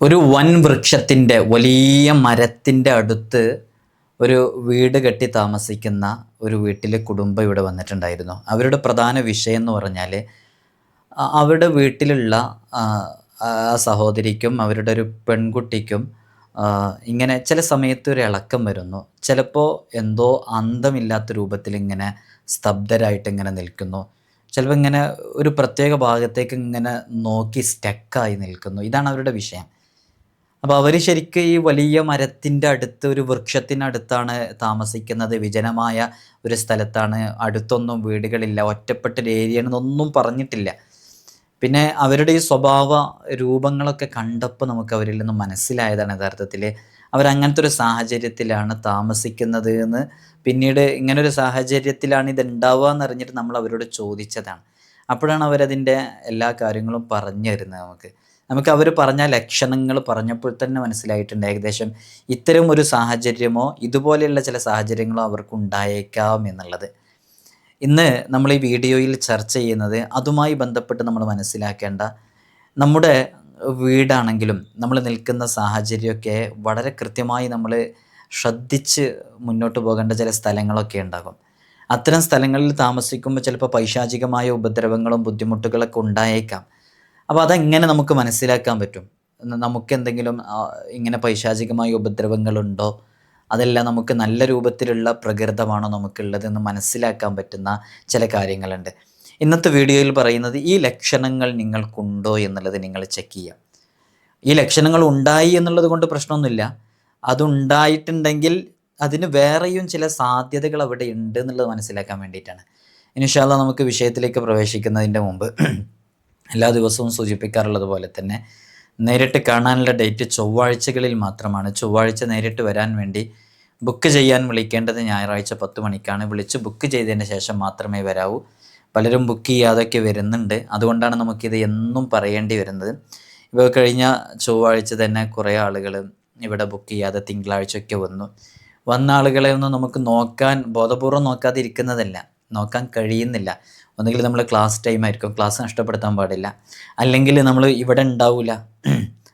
ഒരു വൻ വൃക്ഷത്തിന്റെ വലിയ മരത്തിന്റെ അടുത്ത് ഒരു വീട് കെട്ടി താമസിക്കുന്ന ഒരു വീട്ടിലെ കുടുംബം ഇവിടെ വന്നിട്ടുണ്ടായിരുന്നു. അവരുടെ പ്രധാന വിഷയം എന്ന് പറഞ്ഞാൽ അവരുടെ വീട്ടിലുള്ള ആ, സഹോദരിക്കും അവരുടെ ഒരു പെൺകുട്ടിക്കും ഇങ്ങനെ ചില സമയത്ത് ഒരു ഇളക്കം വരുന്നു. ചിലപ്പോൾ എന്തോ അന്തമില്ലാത്ത രൂപത്തിൽ ഇങ്ങനെ സ്തബ്ധരായിട്ട് ഇങ്ങനെ നിൽക്കുന്നു. ചിലപ്പോൾ ഇങ്ങനെ ഒരു പ്രത്യേക ഭാഗത്തേക്ക് ഇങ്ങനെ നോക്കി സ്റ്റക്കായി നിൽക്കുന്നു. ഇതാണ് അവരുടെ വിഷയം. അപ്പോൾ അവർ ശരിക്കും ഈ വലിയ മരത്തിന്റെ അടുത്ത് ഒരു വൃക്ഷത്തിനടുത്താണ് താമസിക്കുന്നത്. വിജനമായ ഒരു സ്ഥലത്താണ്. അടുത്തൊന്നും വീടുകളില്ല. ഒറ്റപ്പെട്ട ഒരു ഏരിയ എന്നൊന്നും പറഞ്ഞിട്ടില്ല. പിന്നെ അവരുടെ ഈ സ്വഭാവ രൂപങ്ങളൊക്കെ കണ്ടപ്പോൾ നമുക്ക് അവരിൽ നിന്ന് മനസ്സിലായതാണ് യഥാർത്ഥത്തിൽ അവരങ്ങനത്തെ ഒരു സാഹചര്യത്തിലാണ് താമസിക്കുന്നത് എന്ന്. പിന്നീട് ഇങ്ങനൊരു സാഹചര്യത്തിലാണ് ഇത് ഉണ്ടാവുക എന്ന് നമ്മൾ അവരോട് ചോദിച്ചതാണ്. അപ്പോഴാണ് അവരതിന്റെ എല്ലാ കാര്യങ്ങളും പറഞ്ഞു തരുന്നത് നമുക്ക്. നമുക്ക് അവർ പറഞ്ഞ ലക്ഷണങ്ങൾ പറഞ്ഞപ്പോൾ തന്നെ മനസ്സിലായിട്ടുണ്ട് ഏകദേശം ഇത്തരം ഒരു സാഹചര്യമോ ഇതുപോലെയുള്ള ചില സാഹചര്യങ്ങളോ അവർക്ക് ഉണ്ടായേക്കാം എന്നുള്ളത്. ഇന്ന് നമ്മൾ ഈ വീഡിയോയിൽ ചർച്ച ചെയ്യുന്നത് അതുമായി ബന്ധപ്പെട്ട് നമ്മൾ മനസ്സിലാക്കേണ്ട നമ്മുടെ വീടാണെങ്കിലും നമ്മൾ നിൽക്കുന്ന സാഹചര്യമൊക്കെ വളരെ കൃത്യമായി നമ്മൾ ശ്രദ്ധിച്ച് മുന്നോട്ട് പോകേണ്ട ചില സ്ഥലങ്ങളൊക്കെ ഉണ്ടാകും. അത്തരം സ്ഥലങ്ങളിൽ താമസിക്കുമ്പോൾ ചിലപ്പോൾ പൈശാചികമായ ഉപദ്രവങ്ങളും ബുദ്ധിമുട്ടുകളൊക്കെ ഉണ്ടായേക്കാം. അപ്പോൾ അതെങ്ങനെ നമുക്ക് മനസ്സിലാക്കാൻ പറ്റും? നമുക്ക് എന്തെങ്കിലും ഇങ്ങനെ പൈശാചികമായ ഉപദ്രവങ്ങളുണ്ടോ? അതെല്ലാം നമുക്ക് നല്ല രൂപത്തിലുള്ള പ്രകൃതമാണോ നമുക്കുള്ളതെന്ന് മനസ്സിലാക്കാൻ പറ്റുന്ന ചില കാര്യങ്ങളുണ്ട്. ഇന്നത്തെ വീഡിയോയിൽ പറയുന്നത് ഈ ലക്ഷണങ്ങൾ നിങ്ങൾക്കുണ്ടോ എന്നുള്ളത് നിങ്ങൾ ചെക്ക് ചെയ്യാം ഈ ലക്ഷണങ്ങൾ ഉണ്ടായി എന്നുള്ളത് കൊണ്ട് പ്രശ്നമൊന്നുമില്ല. അതുണ്ടായിട്ടുണ്ടെങ്കിൽ അതിന് വേറെയും ചില സാധ്യതകൾ അവിടെ ഉണ്ട് എന്നുള്ളത് മനസ്സിലാക്കാൻ വേണ്ടിയിട്ടാണ്. ഇനിഷാല്ല നമുക്ക് വിഷയത്തിലേക്ക് പ്രവേശിക്കുന്നതിന്റെ മുമ്പ് എല്ലാ ദിവസവും സൂചിപ്പിക്കാറുള്ളത് പോലെ തന്നെ നേരിട്ട് കാണാനുള്ള ഡേറ്റ് ചൊവ്വാഴ്ചകളിൽ മാത്രമാണ്. ചൊവ്വാഴ്ച നേരിട്ട് വരാൻ വേണ്ടി ബുക്ക് ചെയ്യാൻ വിളിക്കേണ്ടത് ഞായറാഴ്ച പത്ത് മണിക്കാണ്. വിളിച്ച് ബുക്ക് ചെയ്തതിന് ശേഷം മാത്രമേ വരാവൂ. പലരും ബുക്ക് ചെയ്യാതൊക്കെ വരുന്നുണ്ട്. അതുകൊണ്ടാണ് നമുക്കിത് എന്നും പറയേണ്ടി വരുന്നത്. ഇപ്പോൾ കഴിഞ്ഞ ചൊവ്വാഴ്ച തന്നെ കുറേ ആളുകൾ ഇവിടെ ബുക്ക് ചെയ്യാതെ തിങ്കളാഴ്ചയൊക്കെ വന്നു. വന്ന ആളുകളെ ഒന്നും നമുക്ക് നോക്കാൻ ബോധപൂർവം നോക്കാതിരിക്കുന്നതല്ല. നോക്കാൻ കഴിയുന്നില്ല. ഒന്നുകിൽ നമ്മൾ ക്ലാസ് ടൈം ആയിരിക്കും. ക്ലാസ് നഷ്ടപ്പെടുത്താൻ പാടില്ല. അല്ലെങ്കിൽ നമ്മൾ ഇവിടെ ഉണ്ടാവില്ല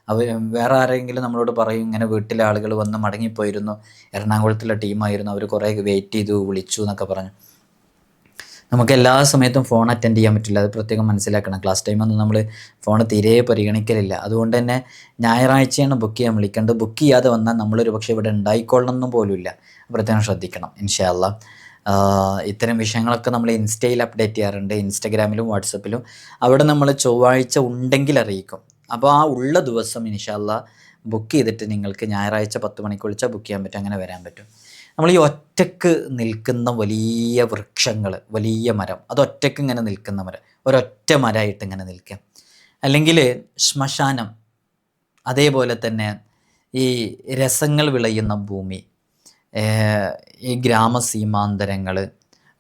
അവ വേറെ ആരെങ്കിലും നമ്മളോട് പറയും ഇങ്ങനെ വീട്ടിലെ ആളുകൾ വന്ന് മടങ്ങിപ്പോയിരുന്നു. എറണാകുളത്തുള്ള ടീമായിരുന്നു അവർ കുറേ വെയിറ്റ് ചെയ്തു വിളിച്ചു എന്നൊക്കെ പറഞ്ഞു. നമുക്ക് എല്ലാ സമയത്തും ഫോൺ അറ്റൻഡ് ചെയ്യാൻ പറ്റില്ല. അത് പ്രത്യേകം മനസ്സിലാക്കണം. ക്ലാസ് ടൈമൊന്നും നമ്മൾ ഫോൺ തീരെ പരിഗണിക്കലില്ല. അതുകൊണ്ട് തന്നെ ഞായറാഴ്ചയാണ് ബുക്ക് ചെയ്യാൻ വിളിക്കേണ്ടത്. ബുക്ക് ചെയ്യാതെ വന്നാൽ നമ്മളൊരു പക്ഷേ ഇവിടെ ഉണ്ടായിക്കൊള്ളണമെന്നും പോലുമില്ല. പ്രത്യേകം ശ്രദ്ധിക്കണം. ഇൻഷാല്ല ഇത്തരം വിഷയങ്ങളൊക്കെ നമ്മൾ ഇൻസ്റ്റയിൽ അപ്ഡേറ്റ് ചെയ്യാറുണ്ട്. ഇൻസ്റ്റഗ്രാമിലും വാട്സപ്പിലും അവിടെ നമ്മൾ ചൊവ്വാഴ്ച ഉണ്ടെങ്കിൽ അറിയിക്കും. അപ്പോൾ ആ ഉള്ള ദിവസം ഇൻഷാല്ല ബുക്ക് ചെയ്തിട്ട് നിങ്ങൾക്ക് ഞായറാഴ്ച പത്ത് മണിക്ക് വിളിച്ചാൽ ബുക്ക് ചെയ്യാൻ പറ്റും. അങ്ങനെ വരാൻ പറ്റും. നമ്മൾ ഈ ഒറ്റയ്ക്ക് നിൽക്കുന്ന വലിയ വൃക്ഷങ്ങൾ വലിയ മരം അത് ഒറ്റയ്ക്ക് ഇങ്ങനെ നിൽക്കുന്ന മരം ഒരൊറ്റ മരമായിട്ട് ഇങ്ങനെ നിൽക്കുക അല്ലെങ്കിൽ ശ്മശാനം അതേപോലെ തന്നെ ഈ രസങ്ങൾ വിളയുന്ന ഭൂമി ഈ ഗ്രാമസീമാന്തരങ്ങൾ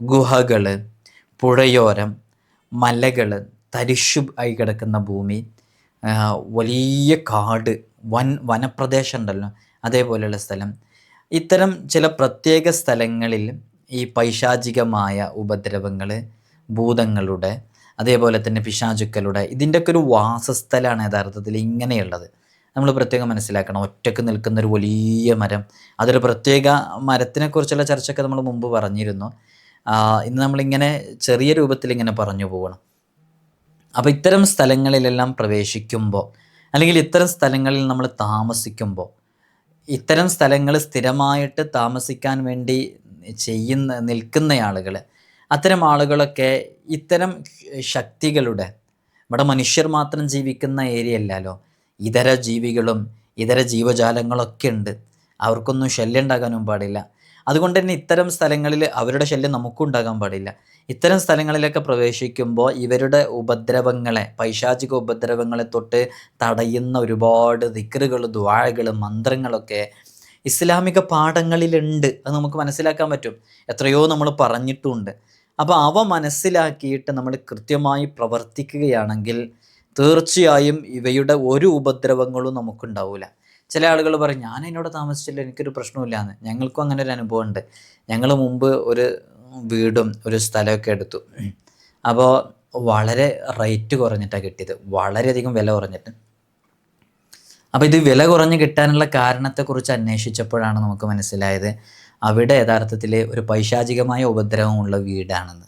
ഗുഹകൾ പുഴയോരം മലകൾ തരിശു ആയി കിടക്കുന്ന ഭൂമി വലിയ കാട് വൻ വനപ്രദേശം ഉണ്ടല്ലോ അതേപോലെയുള്ള സ്ഥലം. ഇത്തരം ചില പ്രത്യേക സ്ഥലങ്ങളിൽ ഈ പൈശാചികമായ ഉപദ്രവങ്ങൾ ഭൂതങ്ങളുടെ അതേപോലെ തന്നെ പിശാചുക്കളുടെ ഇതിന്റെയൊക്കെ ഒരു വാസസ്ഥലമാണ് യഥാർത്ഥത്തിൽ ഇങ്ങനെയുള്ളത്. നമ്മൾ പ്രത്യേകം മനസ്സിലാക്കണം. ഒറ്റയ്ക്ക് നിൽക്കുന്ന ഒരു വലിയ മരം. അതൊരു പ്രത്യേക മരത്തിനെക്കുറിച്ചുള്ള ചർച്ചയൊക്കെ നമ്മൾ മുമ്പ് പറഞ്ഞിരുന്നു. ഇന്ന് നമ്മളിങ്ങനെ ചെറിയ രൂപത്തിൽ ഇങ്ങനെ പറഞ്ഞു പോകണം അപ്പോൾ ഇത്തരം സ്ഥലങ്ങളിലെല്ലാം പ്രവേശിക്കുമ്പോൾ അല്ലെങ്കിൽ ഇത്തരം സ്ഥലങ്ങളിൽ നമ്മൾ താമസിക്കുമ്പോൾ ഇത്തരം സ്ഥലങ്ങൾ സ്ഥിരമായിട്ട് താമസിക്കാൻ വേണ്ടി ചെയ്യുന്ന നിൽക്കുന്ന ആളുകൾ അത്തരം ആളുകളൊക്കെ ഇത്തരം ശക്തികളുടെ ഇവിടെ മനുഷ്യർ മാത്രം ജീവിക്കുന്ന ഏരിയ അല്ലല്ലോ ഇതര ജീവികളും ഇതര ജീവജാലങ്ങളൊക്കെ ഉണ്ട്. അവർക്കൊന്നും ശല്യം ഉണ്ടാകാനും പാടില്ല. അതുകൊണ്ട് തന്നെ ഇത്തരം സ്ഥലങ്ങളിൽ അവരുടെ ശല്യം നമുക്കും ഉണ്ടാകാൻ പാടില്ല. ഇത്തരം സ്ഥലങ്ങളിലൊക്കെ പ്രവേശിക്കുമ്പോൾ ഇവരുടെ ഉപദ്രവങ്ങളെ പൈശാചിക ഉപദ്രവങ്ങളെ തൊട്ട് തടയുന്ന ഒരുപാട് ദിക്കറുകൾ ദ്വാഴകൾ മന്ത്രങ്ങളൊക്കെ ഇസ്ലാമിക പാഠങ്ങളിലുണ്ട്. അത് നമുക്ക് മനസ്സിലാക്കാൻ പറ്റും. എത്രയോ നമ്മൾ പറഞ്ഞിട്ടുമുണ്ട് അപ്പോൾ അവ മനസ്സിലാക്കിയിട്ട് നമ്മൾ കൃത്യമായി പ്രവർത്തിക്കുകയാണെങ്കിൽ തീർച്ചയായും ഇവയുടെ ഒരു ഉപദ്രവങ്ങളും നമുക്കുണ്ടാവില്ല ചില ആളുകൾ പറയും ഞാൻ എന്നോട് താമസിച്ചില്ല എനിക്കൊരു പ്രശ്നമില്ല എന്ന് ഞങ്ങൾക്കും അങ്ങനെ ഒരു അനുഭവം ഉണ്ട് ഞങ്ങൾ മുമ്പ് ഒരു വീടും ഒരു സ്ഥലമൊക്കെ എടുത്തു. അപ്പോൾ വളരെ റേറ്റ് കുറഞ്ഞിട്ടാണ് കിട്ടിയത്. വളരെയധികം വില കുറഞ്ഞിട്ട്. അപ്പോൾ ഇത് വില കുറഞ്ഞ് കിട്ടാനുള്ള കാരണത്തെക്കുറിച്ച് അന്വേഷിച്ചപ്പോഴാണ് നമുക്ക് മനസ്സിലായത് അവിടെ യഥാർത്ഥത്തിൽ ഒരു പൈശാചികമായ ഉപദ്രവമുള്ള വീടാണെന്ന്.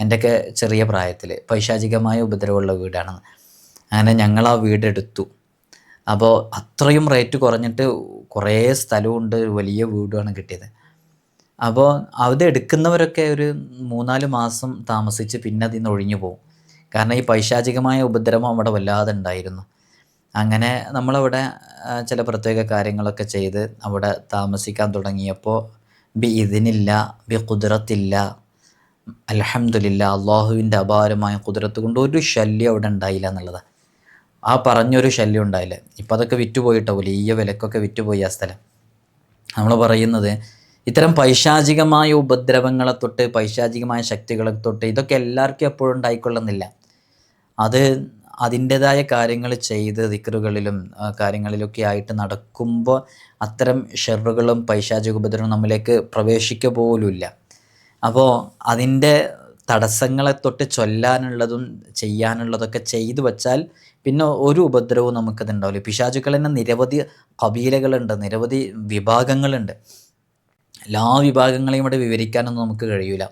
എന്റെയൊക്കെ ചെറിയ പ്രായത്തിൽ പൈശാചികമായ ഉപദ്രവമുള്ള വീടാണെന്ന്. അങ്ങനെ ഞങ്ങൾ ആ വീടെടുത്തു. അപ്പോൾ അത്രയും റേറ്റ് കുറഞ്ഞിട്ട് കുറേ സ്ഥലമുണ്ട് വലിയ വീടുമാണ് കിട്ടിയത്. അപ്പോൾ അത് എടുക്കുന്നവരൊക്കെ ഒരു മൂന്നാൽ മാസം താമസിച്ച് പിന്നെ അതിൽ നിന്ന് ഒഴിഞ്ഞു പോകും. കാരണം ഈ പൈശാചികമായ ഉപദ്രവം അവിടെ വല്ലാതെ ഉണ്ടായിരുന്നു. അങ്ങനെ നമ്മളവിടെ ചില പ്രത്യേക കാര്യങ്ങളൊക്കെ ചെയ്ത് അവിടെ താമസിക്കാൻ തുടങ്ങിയപ്പോൾ ബി ഇതിനില്ല ബി കുതിരത്തില്ല അലഹമില്ല അള്ളാഹുവിന്റെ അപാരമായ കുതിരത്ത് കൊണ്ട് ഒരു ശല്യം അവിടെ ഉണ്ടായില്ല എന്നുള്ളതാണ്. ആ പറഞ്ഞൊരു ശല്യം ഉണ്ടായില്ല? ഇപ്പം അതൊക്കെ വിറ്റുപോയിട്ടോ വലിയ വിലക്കൊക്കെ വിറ്റുപോയി ആ സ്ഥലം. നമ്മൾ പറയുന്നത് ഇത്തരം പൈശാചികമായ ഉപദ്രവങ്ങളെ തൊട്ട് പൈശാചികമായ ശക്തികളെ തൊട്ട് ഇതൊക്കെ എല്ലാവർക്കും എപ്പോഴും ഉണ്ടായിക്കൊള്ളുന്നില്ല. അത് അതിന്റെതായ കാര്യങ്ങൾ ചെയ്ത് ദിക്കറുകളിലും കാര്യങ്ങളിലൊക്കെ ആയിട്ട് നടക്കുമ്പോൾ അത്തരം ഷെറുകളും പൈശാചിക ഉപദ്രവങ്ങളും നമ്മിലേക്ക് പ്രവേശിക്കുക പോലുമില്ല. അപ്പോൾ അതിന്റെ തടസ്സങ്ങളെ തൊട്ട് ചൊല്ലാനുള്ളതും ചെയ്യാനുള്ളതൊക്കെ ചെയ്തു വച്ചാൽ പിന്നെ ഒരു ഉപദ്രവവും നമുക്കത് ഉണ്ടാവില്ല പിശാചുക്കൾ തന്നെ നിരവധി കബീലകളുണ്ട് നിരവധി വിഭാഗങ്ങളുണ്ട്. എല്ലാ വിഭാഗങ്ങളെയും ഇവിടെ വിവരിക്കാനൊന്നും നമുക്ക് കഴിയില്ല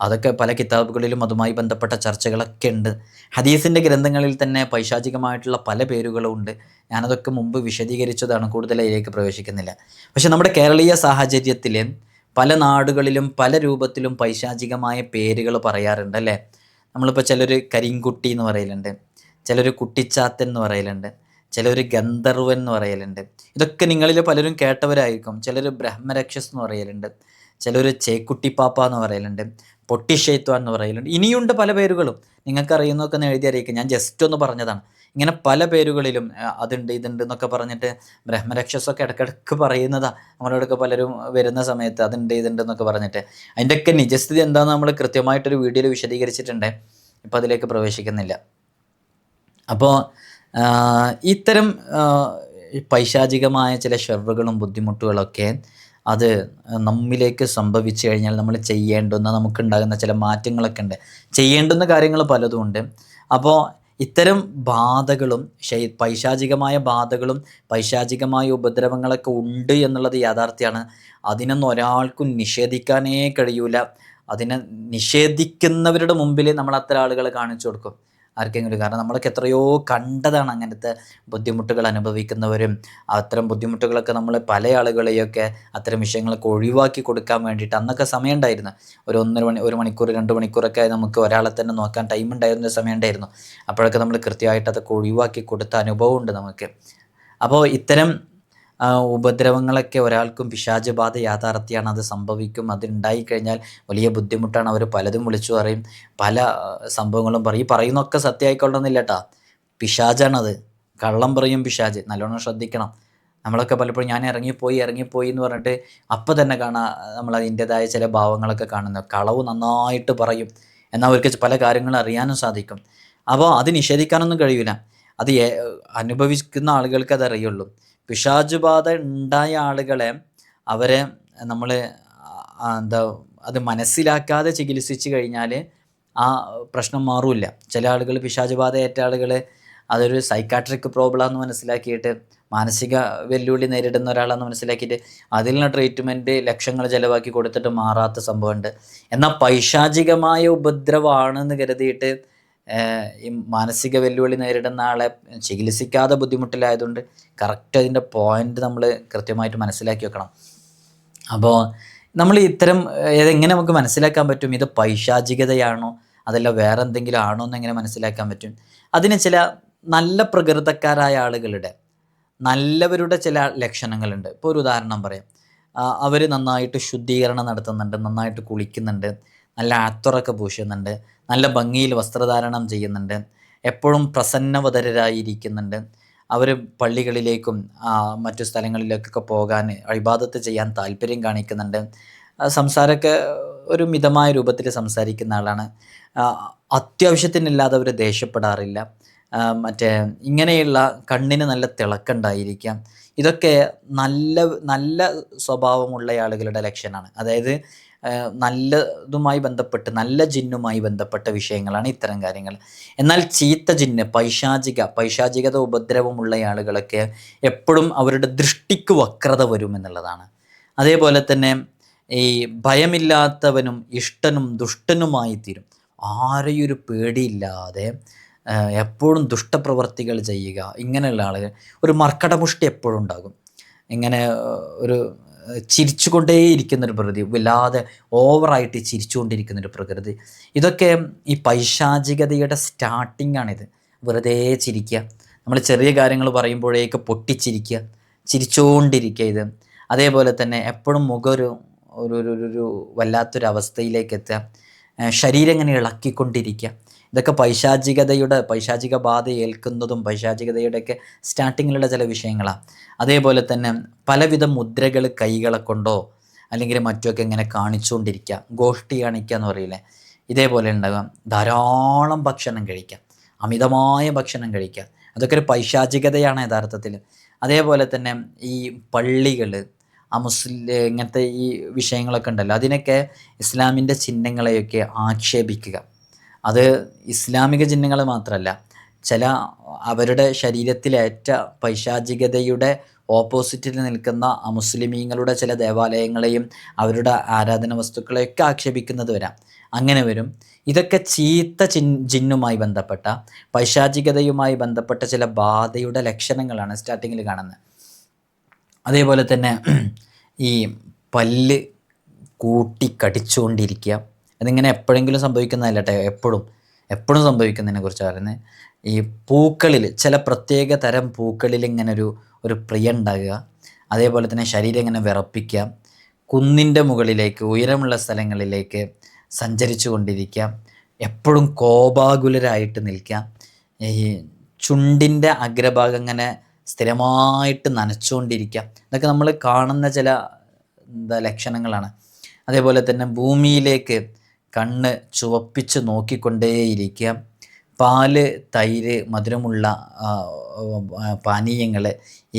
അതൊക്കെ പല കിതാബുകളിലും അതുമായി ബന്ധപ്പെട്ട ചർച്ചകളൊക്കെ ഉണ്ട്. ഹദീസിന്റെ ഗ്രന്ഥങ്ങളിൽ തന്നെ പൈശാചികമായിട്ടുള്ള പല പേരുകളും ഉണ്ട്. ഞാനതൊക്കെ മുമ്പ് വിശദീകരിച്ചതാണ് കൂടുതൽ അതിലേക്ക് പ്രവേശിക്കുന്നില്ല. പക്ഷേ നമ്മുടെ കേരളീയ സാഹചര്യത്തിൽ പല നാടുകളിലും പല രൂപത്തിലും പൈശാചികമായ പേരുകൾ പറയാറുണ്ട് അല്ലേ? നമ്മളിപ്പോൾ ചിലർ കരിങ്കുട്ടി എന്ന് പറയലുണ്ട് ചിലർ കുട്ടിച്ചാത്തൻ എന്ന് പറയലുണ്ട് ചിലർ ഗന്ധർവൻ എന്ന് പറയലുണ്ട്. ഇതൊക്കെ നിങ്ങളിൽ പലരും കേട്ടവരായിരിക്കും. ചിലർ ബ്രഹ്മരക്ഷസ് എന്ന് പറയലുണ്ട് ചിലർ ചേക്കുട്ടിപ്പാപ്പ എന്ന് പറയലുണ്ട് പൊട്ടിഷേത്വ എന്ന് പറയലുണ്ട്. ഇനിയുണ്ട് പല പേരുകളും. നിങ്ങൾക്ക് അറിയുന്നതൊക്കെ ഒന്ന് എഴുതി അറിയിക്കും. ഞാൻ ജസ്റ്റ് ഒന്ന് പറഞ്ഞതാണ്. ഇങ്ങനെ പല പേരുകളിലും അതുണ്ട് ഇതുണ്ട് എന്നൊക്കെ പറഞ്ഞിട്ട് ബ്രഹ്മരക്ഷസൊക്കെ ഇടയ്ക്കിടയ്ക്ക് പറയുന്നതാ. നമ്മളോടൊക്കെ പലരും വരുന്ന സമയത്ത് അതുണ്ട് ഇതുണ്ട് എന്നൊക്കെ പറഞ്ഞിട്ട്. അതിന്റെയൊക്കെ നിജസ്ഥിതി എന്താണെന്ന് നമ്മൾ കൃത്യമായിട്ടൊരു വീഡിയോയിൽ വിശദീകരിച്ചിട്ടുണ്ട്. ഇപ്പോൾ അതിലേക്ക് പ്രവേശിക്കുന്നില്ല. അപ്പോൾ ഇത്തരം പൈശാചികമായ ചില ഷെറുകളും ബുദ്ധിമുട്ടുകളൊക്കെ അത് നമ്മിലേക്ക് സംഭവിച്ചു കഴിഞ്ഞാൽ നമ്മൾ ചെയ്യേണ്ടുന്ന നമുക്കുണ്ടാകുന്ന ചില മാറ്റങ്ങളൊക്കെ ഉണ്ട്. ചെയ്യേണ്ടുന്ന കാര്യങ്ങൾ പലതും ഉണ്ട്. അപ്പോൾ ഇത്തരം ബാധകളും ശൈ പൈശാചികമായ ബാധകളും പൈശാചികമായ ഉപദ്രവങ്ങളൊക്കെ ഉണ്ട് എന്നുള്ളത് യാഥാർത്ഥ്യമാണ് അതിനൊന്നും ഒരാൾക്കും നിഷേധിക്കാനേ കഴിയൂല. അതിനെ നിഷേധിക്കുന്നവരുടെ മുമ്പിൽ നമ്മൾ അത്ര ആളുകളെ കാണിച്ചു കൊടുക്കും. ആർക്കെങ്കിലും കാരണം നമ്മളൊക്കെ എത്രയോ കണ്ടതാണ് അങ്ങനത്തെ ബുദ്ധിമുട്ടുകൾ അനുഭവിക്കുന്നവരും അത്തരം ബുദ്ധിമുട്ടുകളൊക്കെ നമ്മൾ പല ആളുകളെയൊക്കെ അത്തരം വിഷയങ്ങളൊക്കെ ഒഴിവാക്കി കൊടുക്കാൻ വേണ്ടിയിട്ട് അന്നൊക്കെ സമയം ഉണ്ടായിരുന്നു. ഒരു ഒന്നര മണി ഒരു മണിക്കൂർ രണ്ട് മണിക്കൂറൊക്കെ നമുക്ക് ഒരാളെ തന്നെ നോക്കാൻ ടൈം ഉണ്ടായിരുന്ന സമയം ഉണ്ടായിരുന്നു. അപ്പോഴൊക്കെ നമ്മൾ കൃത്യമായിട്ട് അതൊക്കെ ഒഴിവാക്കി കൊടുത്ത അനുഭവമുണ്ട് നമുക്ക്. അപ്പോൾ ഇത്തരം ഉപദ്രവങ്ങളൊക്കെ ഒരാൾക്കും പിശാചബാധ യാഥാർത്ഥ്യമാണ് അത് സംഭവിക്കും. അത് കഴിഞ്ഞാൽ വലിയ ബുദ്ധിമുട്ടാണ്. അവർ പലതും വിളിച്ചു പറയും. പല സംഭവങ്ങളും പറയും. ഈ പറയുന്നൊക്കെ സത്യമായിക്കൊള്ളണമെന്നില്ല കേട്ടാ പിശാജാണത് കള്ളം പറയും പിശാജ് നല്ലോണം ശ്രദ്ധിക്കണം. നമ്മളൊക്കെ പലപ്പോഴും ഞാൻ ഇറങ്ങിപ്പോയി ഇറങ്ങിപ്പോയി എന്ന് പറഞ്ഞിട്ട് അപ്പം തന്നെ കാണാം നമ്മൾ അതിന്റെതായ ചില ഭാവങ്ങളൊക്കെ കാണുന്നു കളവ് നന്നായിട്ട് പറയും. എന്നാൽ അവർക്ക് പല കാര്യങ്ങളും അറിയാനും സാധിക്കും. അപ്പോൾ അത് നിഷേധിക്കാനൊന്നും കഴിയില്ല അത് അനുഭവിക്കുന്ന ആളുകൾക്ക് അത് അറിയുള്ളൂ പിശാച് ബാധ ഉണ്ടായ ആളുകളെ അവരെ നമ്മൾ എന്താ അത് മനസ്സിലാക്കാതെ ചികിത്സിച്ച് കഴിഞ്ഞാൽ ആ പ്രശ്നം മാറില്ല. ചില ആളുകൾ പിശാചുബാധ ഏറ്റ ആളുകൾ അതൊരു സൈക്കാട്രിക് പ്രോബ്ലം എന്ന് മനസ്സിലാക്കിയിട്ട് മാനസിക വെല്ലുവിളി നേരിടുന്ന ഒരാളാണെന്ന് മനസ്സിലാക്കിയിട്ട് അതിനുള്ള ട്രീറ്റ്മെന്റ് ലക്ഷങ്ങൾ ചിലവാക്കി കൊടുത്തിട്ട് മാറാത്ത സംഭവമുണ്ട്. എന്നാൽ പൈശാചികമായ ഉപദ്രവമാണെന്ന് കരുതിയിട്ട് ഈ മാനസിക വെല്ലുവിളി നേരിടുന്ന ആളെ ചികിത്സിക്കാതെ ബുദ്ധിമുട്ടിലായതുകൊണ്ട് കറക്റ്റ് അതിന്റെ പോയിന്റ് നമ്മൾ കൃത്യമായിട്ട് മനസ്സിലാക്കി വെക്കണം. അപ്പോൾ നമ്മൾ ഇത്തരം ഇതെങ്ങനെ നമുക്ക് മനസ്സിലാക്കാൻ പറ്റും? ഇത് പൈശാചികതയാണോ? അതല്ല വേറെ എന്തെങ്കിലും ആണോ എന്ന് എങ്ങനെ മനസ്സിലാക്കാൻ പറ്റും? അതിന് ചില നല്ല പ്രകൃതക്കാരായ ആളുകളുടെ നല്ലവരുടെ ചില ലക്ഷണങ്ങളുണ്ട്. ഇപ്പോൾ ഒരു ഉദാഹരണം പറയാം. അവർ നന്നായിട്ട് ശുദ്ധീകരണം നടത്തുന്നുണ്ട് നന്നായിട്ട് കുളിക്കുന്നുണ്ട്. നല്ല അത്തുറൊക്കെ പൂശുന്നുണ്ട്. നല്ല ഭംഗിയിൽ വസ്ത്രധാരണം ചെയ്യുന്നുണ്ട്. എപ്പോഴും പ്രസന്നവതരായിരിക്കുന്നുണ്ട് അവർ പള്ളികളിലേക്കും മറ്റു സ്ഥലങ്ങളിലേക്കൊക്കെ പോകാൻ അഴിബാദത്ത് ചെയ്യാൻ താല്പര്യം കാണിക്കുന്നുണ്ട്. സംസാരമൊക്കെ ഒരു മിതമായ രൂപത്തിൽ സംസാരിക്കുന്ന ആളാണ്. അത്യാവശ്യത്തിനില്ലാതെ അവർ ദേഷ്യപ്പെടാറില്ല. മറ്റേ ഇങ്ങനെയുള്ള കണ്ണിന് നല്ല തിളക്കുണ്ടായിരിക്കാം ഇതൊക്കെ നല്ല നല്ല സ്വഭാവമുള്ള ആളുകളുടെ ലക്ഷണമാണ്. അതായത് നല്ലതുമായി ബന്ധപ്പെട്ട് നല്ല ജിന്നുമായി ബന്ധപ്പെട്ട വിഷയങ്ങളാണ് ഇത്തരം കാര്യങ്ങൾ. എന്നാൽ ചീത്ത ജിന്ന് പൈശാചിക പൈശാചികത ഉപദ്രവമുള്ള ആളുകളൊക്കെ എപ്പോഴും അവരുടെ ദൃഷ്ടിക്ക് വക്രത വരും എന്നുള്ളതാണ്. അതേപോലെ തന്നെ ഈ ഭയമില്ലാത്തവനും ഇഷ്ടനും ദുഷ്ടനുമായി തീരും. ആരെയും ഒരു പേടിയില്ലാതെ എപ്പോഴും ദുഷ്ടപ്രവർത്തികൾ ചെയ്യുക ഇങ്ങനെയുള്ള ആളുകൾ ഒരു മർക്കടമുഷ്ടി എപ്പോഴും ഉണ്ടാകും. ഇങ്ങനെ ഒരു ഏഹ് ചിരിച്ചുകൊണ്ടേയിരിക്കുന്ന ഒരു പ്രകൃതി വല്ലാതെ ഓവറായിട്ട് ചിരിച്ചുകൊണ്ടിരിക്കുന്നൊരു പ്രകൃതി. ഇതൊക്കെ ഈ പൈശാചികതയുടെ സ്റ്റാർട്ടിംഗ് ആണിത്. വെറുതെ ചിരിക്കുക. നമ്മൾ ചെറിയ കാര്യങ്ങൾ പറയുമ്പോഴേക്ക് പൊട്ടിച്ചിരിക്കുക. ചിരിച്ചുകൊണ്ടിരിക്കുക ഇത്. അതേപോലെ തന്നെ എപ്പോഴും മുഖം ഒരു ഒരു ഒരു- ഒരു- ഒരു വല്ലാത്തൊരു അവസ്ഥയിലേക്ക് എത്തുക ശരീരം ഇങ്ങനെ ഇളക്കിക്കൊണ്ടിരിക്കുക. ഇതൊക്കെ പൈശാചികതയുടെ പൈശാചിക ബാധ ഏൽക്കുന്നതും പൈശാചികതയുടെയൊക്കെ സ്റ്റാർട്ടിങ്ങിലുള്ള ചില വിഷയങ്ങളാണ് അതേപോലെ തന്നെ പലവിധ മുദ്രകൾ കൈകളെ കൊണ്ടോ അല്ലെങ്കിൽ മറ്റുമൊക്കെ ഇങ്ങനെ കാണിച്ചുകൊണ്ടിരിക്കുക ഗോഷ്ടി കാണിക്കുക എന്ന് പറയില്ലേ? ഇതേപോലെ ഉണ്ടാകുക ധാരാളം ഭക്ഷണം കഴിക്കുക. അമിതമായ ഭക്ഷണം കഴിക്കുക. അതൊക്കെ ഒരു പൈശാചികതയാണ് യഥാർത്ഥത്തിൽ അതേപോലെ തന്നെ ഈ പള്ളികൾ ആ മുസ്ലിം ഇങ്ങനത്തെ ഈ വിഷയങ്ങളൊക്കെ ഉണ്ടല്ലോ. അതിനൊക്കെ ഇസ്ലാമിന്റെ ചിഹ്നങ്ങളെയൊക്കെ ആക്ഷേപിക്കുക. അത് ഇസ്ലാമിക ചിഹ്നങ്ങൾ മാത്രമല്ല ചില അവരുടെ ശരീരത്തിലേറ്റ പൈശാചികതയുടെ ഓപ്പോസിറ്റിൽ നിൽക്കുന്ന അമുസ്ലിമീങ്ങളുടെ ചില ദേവാലയങ്ങളെയും അവരുടെ ആരാധന വസ്തുക്കളെയൊക്കെ ആക്ഷേപിക്കുന്നത് വരാം. അങ്ങനെ വരും. ഇതൊക്കെ ചീത്ത ചിൻ ജിന്നുമായി ബന്ധപ്പെട്ട പൈശാചികതയുമായി ബന്ധപ്പെട്ട ചില ബാധയുടെ ലക്ഷണങ്ങളാണ് സ്റ്റാർട്ടിങ്ങിൽ കാണുന്നത്. അതേപോലെ തന്നെ ഈ പല്ല് കൂട്ടി കടിച്ചുകൊണ്ടിരിക്കുക അതിങ്ങനെ എപ്പോഴെങ്കിലും സംഭവിക്കുന്നതല്ല കേട്ടോ എപ്പോഴും. എപ്പോഴും സംഭവിക്കുന്നതിനെ കുറിച്ച് പറയുന്നത്. ഈ പൂക്കളിൽ ചില പ്രത്യേക തരം പൂക്കളിൽ ഇങ്ങനെ ഒരു ഒരു പ്രിയ ഉണ്ടാകുക. അതേപോലെ തന്നെ ശരീരം ഇങ്ങനെ വിറപ്പിക്കുക. കുന്നിന്റെ മുകളിലേക്ക് ഉയരമുള്ള സ്ഥലങ്ങളിലേക്ക് സഞ്ചരിച്ചു കൊണ്ടിരിക്കുക. എപ്പോഴും കോപാകുലരായിട്ട് നിൽക്കാം ഈ ചുണ്ടിന്റെ അഗ്രഭാഗം ഇങ്ങനെ സ്ഥിരമായിട്ട് നനച്ചുകൊണ്ടിരിക്കാം ഇതൊക്കെ നമ്മൾ കാണുന്ന ചില എന്താ ലക്ഷണങ്ങളാണ്. അതേപോലെ തന്നെ ഭൂമിയിലേക്ക് കണ്ണ് ചുവപ്പിച്ച് നോക്കിക്കൊണ്ടേയിരിക്കുക. പാൽ തൈര് മധുരമുള്ള പാനീയങ്ങൾ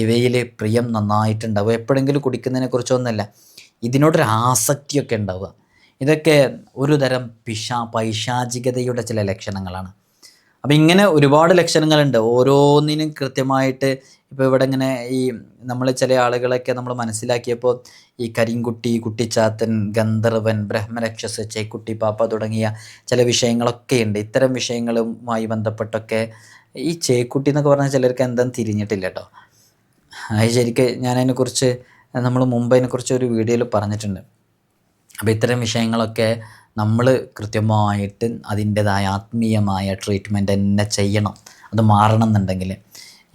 ഇവയിൽ പ്രിയം നന്നായിട്ടുണ്ടാവുക. എപ്പോഴെങ്കിലും കുടിക്കുന്നതിനെ കുറിച്ചൊന്നുമല്ല ഇതിനോടൊരു ആസക്തിയൊക്കെ ഉണ്ടാവുക. ഇതൊക്കെ ഒരു തരം പിശാ പൈശാചികതയുടെ ചില ലക്ഷണങ്ങളാണ്. അപ്പം ഇങ്ങനെ ഒരുപാട് ലക്ഷണങ്ങളുണ്ട്. ഓരോന്നിനും കൃത്യമായിട്ട് ഇപ്പോൾ ഇവിടെ ഇങ്ങനെ ഈ നമ്മൾ ചില ആളുകളൊക്കെ നമ്മൾ മനസ്സിലാക്കിയപ്പോൾ ഈ കരിങ്കുട്ടി കുട്ടിച്ചാത്തൻ ഗന്ധർവൻ ബ്രഹ്മരക്ഷസ് ചേക്കുട്ടി പാപ്പ തുടങ്ങിയ ചില വിഷയങ്ങളൊക്കെ ഉണ്ട്. ഇത്തരം വിഷയങ്ങളുമായി ബന്ധപ്പെട്ടൊക്കെ ഈ ചേക്കുട്ടി എന്നൊക്കെ പറഞ്ഞാൽ ചിലർക്ക് എന്താണെന്ന് തിരിഞ്ഞിട്ടില്ല കേട്ടോ അത് ശരിക്ക് ഞാനതിനെക്കുറിച്ച് നമ്മൾ മുമ്പ് അതിനെക്കുറിച്ച് ഒരു വീഡിയോയിൽ പറഞ്ഞിട്ടുണ്ട്. അപ്പോൾ ഇത്തരം വിഷയങ്ങളൊക്കെ നമ്മൾ കൃത്യമായിട്ട് അതിന്റെതായ ആത്മീയമായ ട്രീറ്റ്മെന്റ് തന്നെ ചെയ്യണം. അത് മാറണം എന്നുണ്ടെങ്കിൽ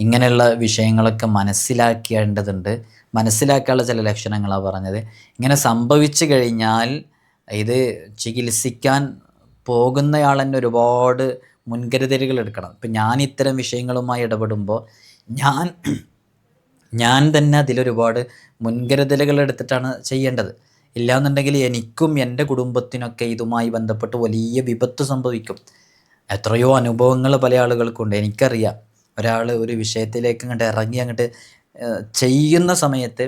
ഇങ്ങനെയുള്ള വിഷയങ്ങളൊക്കെ മനസ്സിലാക്കേണ്ടതുണ്ട്. മനസ്സിലാക്കാനുള്ള ചില ലക്ഷണങ്ങളാണ് പറഞ്ഞത്. ഇങ്ങനെ സംഭവിച്ചു കഴിഞ്ഞാൽ ഇത് ചികിത്സിക്കാൻ പോകുന്നയാൾ തന്നെ ഒരുപാട് മുൻകരുതലുകൾ എടുക്കണം. ഇപ്പം ഞാൻ ഇത്തരം വിഷയങ്ങളുമായി ഇടപെടുമ്പോൾ ഞാൻ ഞാൻ തന്നെ അതിലൊരുപാട് മുൻകരുതലുകൾ എടുത്തിട്ടാണ് ചെയ്യേണ്ടത്. ഇല്ലാന്നുണ്ടെങ്കിൽ എനിക്കും എന്റെ കുടുംബത്തിനൊക്കെ ഇതുമായി ബന്ധപ്പെട്ട് വലിയ വിപത്ത് സംഭവിക്കും. എത്രയോ അനുഭവങ്ങൾ പല ആളുകൾക്കുണ്ട്. എനിക്കറിയാം. ഒരാൾ ഒരു വിഷയത്തിലേക്ക് അങ്ങോട്ട് ഇറങ്ങി അങ്ങോട്ട് ചെയ്യുന്ന സമയത്ത്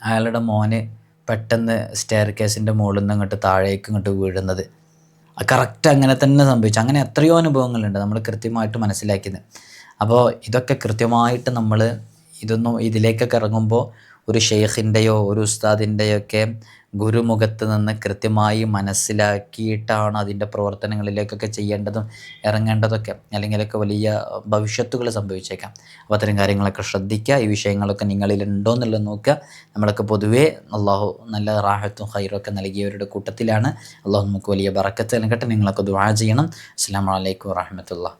അയാളുടെ മോന് പെട്ടെന്ന് സ്റ്റെയർ കേസിന്റെ മുകളിൽ നിന്ന് അങ്ങോട്ട് താഴേക്ക് ഇങ്ങോട്ട് വീഴുന്നത്. കറക്റ്റ് അങ്ങനെ തന്നെ സംഭവിച്ചു. അങ്ങനെ എത്രയോ അനുഭവങ്ങളുണ്ട് നമ്മൾ കൃത്യമായിട്ട് മനസ്സിലാക്കിയത്. അപ്പോൾ ഇതൊക്കെ കൃത്യമായിട്ട് നമ്മൾ ഇതൊന്നും ഇതിലേക്കൊക്കെ ഇറങ്ങുമ്പോൾ ഒരു ഷെയ്ഖിന്റെയോ ഒരു ഉസ്താദിന്റെയോ ഒക്കെ ഗുരുമുഖത്ത് നിന്ന് കൃത്യമായി മനസ്സിലാക്കിയിട്ടാണ് അതിന്റെ പ്രവർത്തനങ്ങളിലേക്കൊക്കെ ചെയ്യേണ്ടതും ഇറങ്ങേണ്ടതൊക്കെ അല്ലെങ്കിലൊക്കെ വലിയ ഭവിഷ്യത്തുകൾ സംഭവിച്ചേക്കാം. അപ്പോൾ അത്തരം കാര്യങ്ങളൊക്കെ ശ്രദ്ധിക്കുക. ഈ വിഷയങ്ങളൊക്കെ നിങ്ങളിൽ ഉണ്ടോ എന്നുള്ളത് നോക്കുക. നമ്മളൊക്കെ പൊതുവേ അള്ളാഹു നല്ല റാഹത്തും ഹൈറും ഒക്കെ നൽകിയവരുടെ കൂട്ടത്തിലാണ്. അള്ളാഹു നമുക്ക് വലിയ ബറക്കത്ത് നൽകട്ടെ. നിങ്ങളൊക്കെ ദുആ ചെയ്യണം. അസ്സാം വലൈക്കും വാഹമത്തുള്ള